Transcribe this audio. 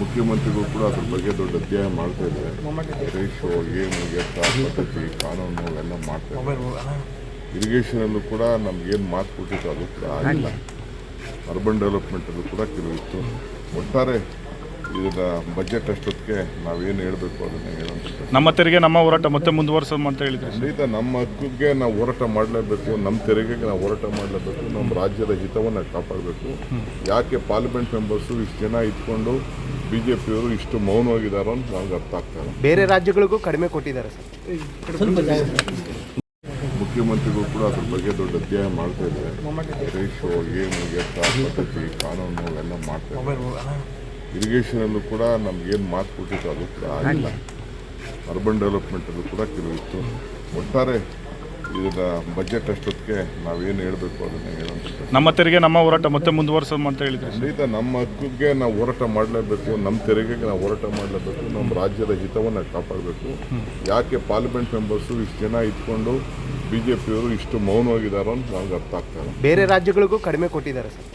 ಮುಖ್ಯಮಂತ್ರಿಗಳು ಕೂಡ ಅದ್ರ ಬಗ್ಗೆ ದೊಡ್ಡ ಅಧ್ಯಯನ ಮಾಡ್ತಾ ಇದ್ದಾರೆ. ರೇಷೋ ಏನು ಎತ್ತ ಪದ್ಧತಿ ಕಾನೂನು ಎಲ್ಲ ಮಾಡ್ತಾ ಇದ್ದಾರೆ. ಇರಿಗೇಷನಲ್ಲೂ ಕೂಡ ನಮ್ಗೇನು ಮಾತು ಕೊಟ್ಟಿತ್ತು ಅದು ಕೂಡ ಆಗಿಲ್ಲ. ಅರ್ಬನ್ ಡೆವಲಪ್ಮೆಂಟಲ್ಲೂ ಕೂಡ ಕೆಲವಿತ್ತು ಒಟ್ಟಾರೆ ಇದನ್ನ ಬಜೆಟ್ ಅಷ್ಟೊತ್ತಿಗೆ ನಾವೇನು ಹೇಳಬೇಕು ಅದನ್ನ ಹೇಳೋದು ನಮ್ಮ ತೆರಿಗೆ ನಮ್ಮ ಹೋರಾಟ ಮತ್ತೆ ಮುಂದುವರಿಸೋದು ಅಂತ ಹೇಳಿದ್ರೆ. ಖಂಡಿತ ನಮ್ಮ ಹಕ್ಕಿಗೆ ನಾವು ಹೋರಾಟ ಮಾಡಲೇಬೇಕು ನಮ್ಮ ತೆರಿಗೆಗೆ ನಾವು ಹೋರಾಟ ಮಾಡಲೇಬೇಕು ನಮ್ಮ ರಾಜ್ಯದ ಹಿತವನ್ನು ಕಾಪಾಡಬೇಕು. ಯಾಕೆ ಪಾರ್ಲಿಮೆಂಟ್ ಮೆಂಬರ್ಸು ಇಷ್ಟು ಜನ ಇಟ್ಕೊಂಡು ಬಿ ಜೆ ಪಿಯವರು ಇಷ್ಟು ಮೌನವಾಗಿದ್ದಾರೆ ಅಂತ ನನಗೆ ಅರ್ಥ ಆಗ್ತಾರೆ ಇಲ್ಲ. ಬೇರೆ ರಾಜ್ಯಗಳಿಗೂ ಕಡಿಮೆ ಕೊಟ್ಟಿದ್ದಾರೆ ಸರ್. ಮುಖ್ಯಮಂತ್ರಿಗಳು ಕೂಡ ಅದ್ರ ಬಗ್ಗೆ ದೊಡ್ಡ ಅಧ್ಯಯನ ಮಾಡ್ತಾ ಇದ್ದಾರೆ. ರೇಷೋ ಏನು ಎತ್ತ ಪದ್ಧತಿ ಕಾನೂನು ಎಲ್ಲ ಮಾಡ್ತಾ ಇದ್ದಾರೆ. ಇರಿಗೇಷನಲ್ಲೂ ಕೂಡ ನಮ್ಗೇನು ಮಾತು ಕೊಟ್ಟಿತ್ತು ಅದು ಕೂಡ ಆಗಿಲ್ಲ. ಅರ್ಬನ್ ಡೆವಲಪ್ಮೆಂಟಲ್ಲೂ ಕೂಡ ಕೆಲವಿತ್ತು ಒಟ್ಟಾರೆ ಇದನ್ನ ಬಜೆಟ್ ಅಷ್ಟೊತ್ತಿಗೆ ನಾವೇನು ಹೇಳಬೇಕು ಅದನ್ನ ಹೇಳೋಂಥ ನಮ್ಮ ತೆರಿಗೆ ನಮ್ಮ ಹೋರಾಟ ಮತ್ತೆ ಮುಂದುವರ್ಸೋದು ಅಂತ ಹೇಳಿದ್ರೆ. ಖಂಡಿತ ನಮ್ಮ ಹಕ್ಕಿಗೆ ನಾವು ಹೋರಾಟ ಮಾಡಲೇಬೇಕು ನಮ್ಮ ತೆರಿಗೆಗೆ ನಾವು ಹೋರಾಟ ಮಾಡಲೇಬೇಕು ನಮ್ಮ ರಾಜ್ಯದ ಹಿತವನ್ನು ಕಾಪಾಡಬೇಕು. ಯಾಕೆ ಪಾರ್ಲಿಮೆಂಟ್ ಮೆಂಬರ್ಸು ಇಷ್ಟು ಜನ ಇಟ್ಕೊಂಡು ಬಿ ಜೆ ಪಿಯವರು ಇಷ್ಟು ಮೌನವಾಗಿದ್ದಾರೋ ಅಂತ ನಮ್ಗೆ ಅರ್ಥ ಆಗ್ತಾರೆ ಬೇರೆ ರಾಜ್ಯಗಳಿಗೂ ಕಡಿಮೆ ಕೊಟ್ಟಿದ್ದಾರೆ ಸರ್.